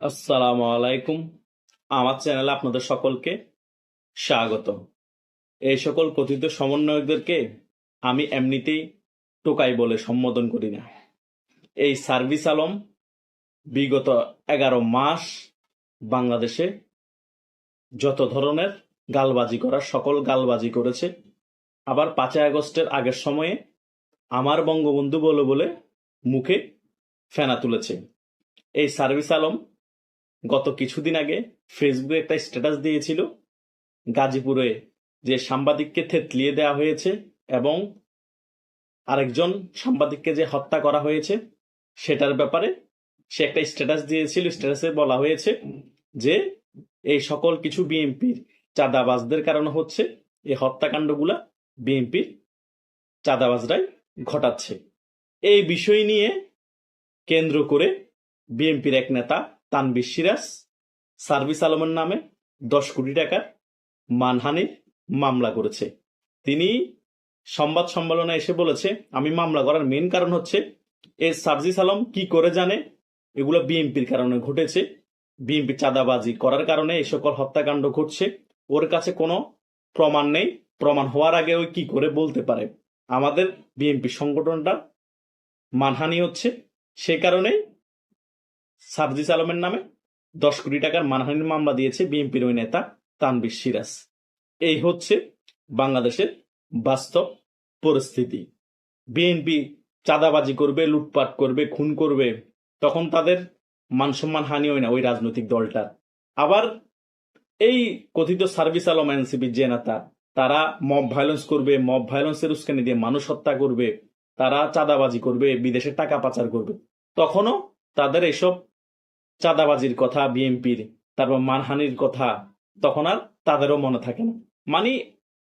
আসসালামু আলাইকুম। আমার চ্যানেলে আপনাদের সকলকে স্বাগত এই সকল কথিত সমন্বয়কদেরকে আমি এমনিতেই টোকাই বলে সম্বোধন করি না। এই সার্ভিস আলম বিগত এগারো মাস বাংলাদেশে যত ধরনের গালবাজি করার, সকল গালবাজি করেছে। আবার পাঁচই আগস্টের আগের সময়ে আমার বঙ্গবন্ধু বলে বলে মুখে ফেনা তুলেছে। এই সার্ভিস আলম গত কিছুদিন আগে ফেসবুকে একটা স্ট্যাটাস দিয়েছিল, গাজীপুরে যে সাংবাদিককে থেতলিয়ে দেওয়া হয়েছে এবং আরেকজন সাংবাদিককে যে হত্যা করা হয়েছে, সেটার ব্যাপারে সে একটা স্ট্যাটাস দিয়েছিল। স্ট্যাটাসে বলা হয়েছে যে এই সকল কিছু বিএনপির চাঁদাবাজদের কারণে হচ্ছে, এই হত্যাকাণ্ডগুলা বিএনপির চাঁদাবাজরাই ঘটাচ্ছে। এই বিষয় নিয়ে কেন্দ্র করে বিএনপির এক নেতা তানবির সিরাজ সার্ভিস আলমের নামে দশ কোটি টাকার মানহানির মামলা করেছে। তিনি সংবাদ সম্মেলনে এসে বলেছে, আমি মামলা করার মেন কারণ হচ্ছে এই সার্জিস আলম কি করে জানে? এগুলো বিএনপির কারণে ঘটেছে। বিএনপি চাঁদাবাজি করার কারণে এই সকল হত্যাকাণ্ড ঘটছে। ওর কাছে কোনো প্রমাণ নেই। প্রমাণ হওয়ার আগে ওই কি করে বলতে পারে? আমাদের বিএনপি সংগঠনটা মানহানি হচ্ছে। সে কারণেই সার্জিস আলমের নামে দশ কোটি টাকার মানহানির মামলা দিয়েছে বিএনপির ওই নেতা তানবির সিরাজ। এই হচ্ছে বাংলাদেশের বাস্তব পরিস্থিতি। বিএনপি চাঁদাবাজি করবে, লুটপাট করবে, খুন করবে, তখন তাদের মান সম্মান হানি হয় না ওই রাজনৈতিক দলটার। আবার এই কথিত সার্ভিস আলম এনসিপির যে নেতা, তারা মব ভায়োলেন্স করবে, মব ভায়োলেন্সের উস্কানি দিয়ে মানুষ হত্যা করবে, তারা চাঁদাবাজি করবে, বিদেশে টাকা পাচার করবে, তখনও তাদের এসব চাঁদাবাজির কথা, বিএনপির, তারপর মানহানির কথা, তখন আর তাদেরও মনে থাকে না। মানে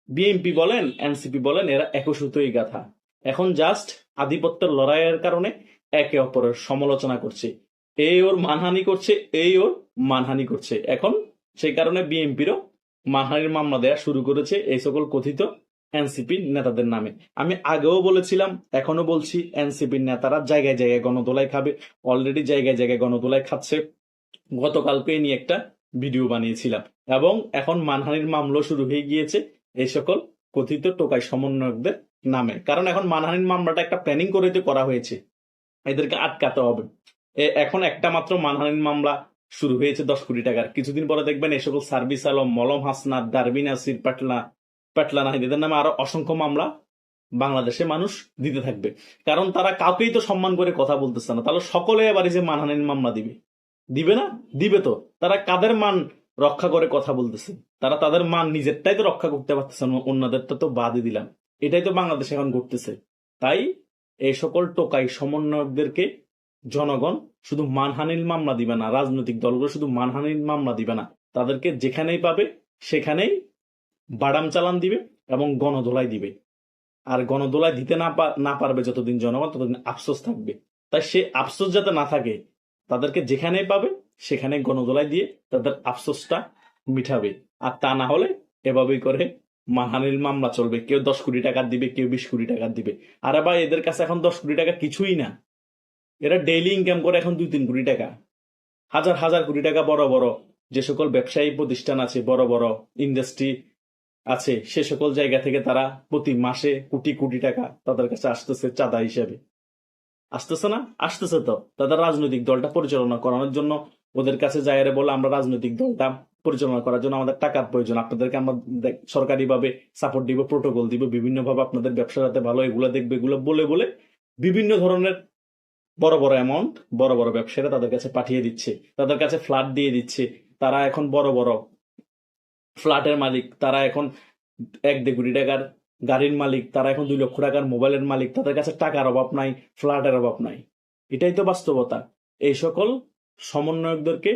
বিএনপি বলেন, এনসিপি বলেন, এরা একসুতোই গাথা এখন জাস্ট আধিপত্যের লড়াইয়ের কারণে একে অপরের সমালোচনা করছে। এই ওর মানহানি করছে, এই ওর মানহানি করছে। এখন সেই কারণে বিএনপিরও মানহানির মামলা দেওয়া শুরু করেছে এই সকল কথিত এনসিপি নেতাদের নামে। আমি আগেও বলেছিলাম এখনও বলছি এনসিপির নেতারা জায়গায় জায়গায় গণদোলাই খাবে। অলরেডি জায়গায় জায়গায় গণদোলাই খাচ্ছে। গতকালকে নিয়ে একটা ভিডিও বানিয়েছিলাম। এবং এখন মানহানির মামলা শুরু হয়ে গিয়েছে এই সকল কথিত টোকাই সমন্বয়কদের নামে। কারণ এখন মানহানির মামলাটা একটা প্ল্যানিং করে করা হয়েছে। এদেরকে আটকাতে হবে। এখন একটা মাত্র মানহানির মামলা শুরু হয়েছে দশ কোটি টাকার। কিছুদিন পরে দেখবেন এই সকল সার্ভিস আলম, মলম হাসনাত ডারবিন আসির পাটলা নাহিদ, এদের নামে আরও অসংখ্য মামলা বাংলাদেশে মানুষ দিতে থাকবে। কারণ তারা কাউকেই তো সম্মান করে কথা বলতেছে না। তাহলে সকলে এবার এই যে মানহানির মামলা দিবে। দিবে না? দিবে তো। তারা কাদের মান রক্ষা করে কথা বলতেছে? তারা তাদের মান নিজেরটাই তো রক্ষা করতে পারতেছে না, অন্যদেরটা তো বাদই দিলাম। এটাই তো বাংলাদেশে এখন ঘটতেছে। তাই এই সকল টোকাই সমন্বয়কদেরকে জনগণ শুধু মানহানির মামলা দিবে না, রাজনৈতিক দলগুলো শুধু মানহানির মামলা দিবে না। তাদেরকে যেখানেই পাবে, সেখানেই বাদাম চালান দিবে এবং গণদোলাই দিবে। আর গণদোলাই দিতে না না পারবে যতদিন জনগণ, ততদিন আফসোস থাকবে। তাই সে আফসোস যাতে না থাকে, তাদেরকে যেখানে পাবে, সেখানে গণদোলাই দিয়ে তাদের আফসোসটা মিঠাবে আর তা না হলে এভাবেই করে মানহানির মামলা চলবে। কেউ দশ কোটি টাকা দিবে, কেউ বিশ কোটি টাকা দিবে। আর আবার এদের কাছে এখন দশ কোটি টাকা কিছুই না। এরা ডেইলি ইনকাম করে এখন দুই তিন কোটি টাকা। হাজার হাজার কোটি টাকা বড় বড়। যে সকল ব্যবসায়ী প্রতিষ্ঠান আছে, বড় বড়। ইন্ডাস্ট্রি আছে, সে সকল জায়গা থেকে তারা প্রতি মাসে কোটি কোটি টাকা তাদের কাছে আসতেছে চাঁদা হিসাবে। আসতেছে না? আসতেছে তো। তাদের রাজনৈতিক দলটা পরিচালনা করানোর জন্য ওদের কাছে যাইরে বলে আমরা রাজনৈতিক দলটা পরিচালনা করার জন্য আমাদের টাকার প্রয়োজন। আপনাদেরকে আমরা সরকারি ভাবে সাপোর্ট দিব প্রোটোকল দিব বিভিন্ন ভাবে আপনাদের ব্যবসা যাতে ভালো এগুলো দেখবে, এগুলো বলে বলে বিভিন্ন ধরনের বড় বড় অ্যামাউন্ট বড় বড় ব্যবসায়ীরা তাদের কাছে পাঠিয়ে দিচ্ছে। তাদের কাছে ফ্ল্যাট দিয়ে দিচ্ছে। তারা এখন বড় বড় ফ্ল্যাটের মালিক, তারা এখন এক দেড় কোটি টাকার গাড়ির মালিক, তারা এখন দুই লক্ষ টাকার মোবাইলের মালিক, তাদের কাছে টাকার অভাব নাই, ফ্ল্যাটের অভাব নাই। এটাই তো বাস্তবতা। এই সকল সমন্বয়কদেরকে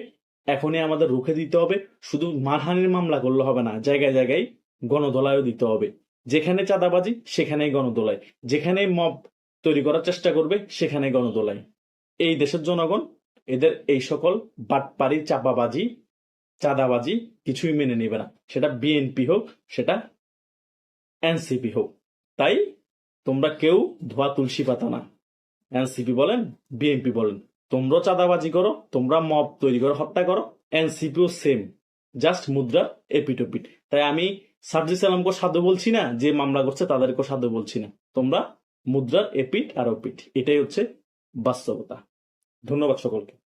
এখনই আমাদের রুখে দিতে হবে, শুধু মানহানির মামলা করলে হবে না, জায়গায় জায়গায় গণদোলায়ও দিতে হবে। যেখানে চাঁদাবাজি, সেখানেই গণদোলাই যেখানেই মব তৈরি করার চেষ্টা করবে সেখানে গণদোলাই এই দেশের জনগণ, এদের এই সকল বাটপাড়ি চাপাবাজি চাঁদাবাজি কিছুই মেনে নেবে না। সেটা বিএনপি হোক, সেটা এনসিপি হোক। তাই তোমরা কেউ ধোয়া তুলসী পাতা না। এনসিপি বলেন বিএনপি বলেন। তোমরা চাঁদাবাজি করো, তোমরা মব তৈরি করো, হত্যা করো। এনসিপিও সেম জাস্ট মুদ্রা এপিটোপিট। তাই আমি সার্জি সালামকে সাধু বলছি না, যে মামলা করছে তাদেরকেও সাধু বলছি না। তোমরা মুদ্রার এপিট আর ওপিট, এটাই হচ্ছে বাস্তবতা। ধন্যবাদ সকলকে।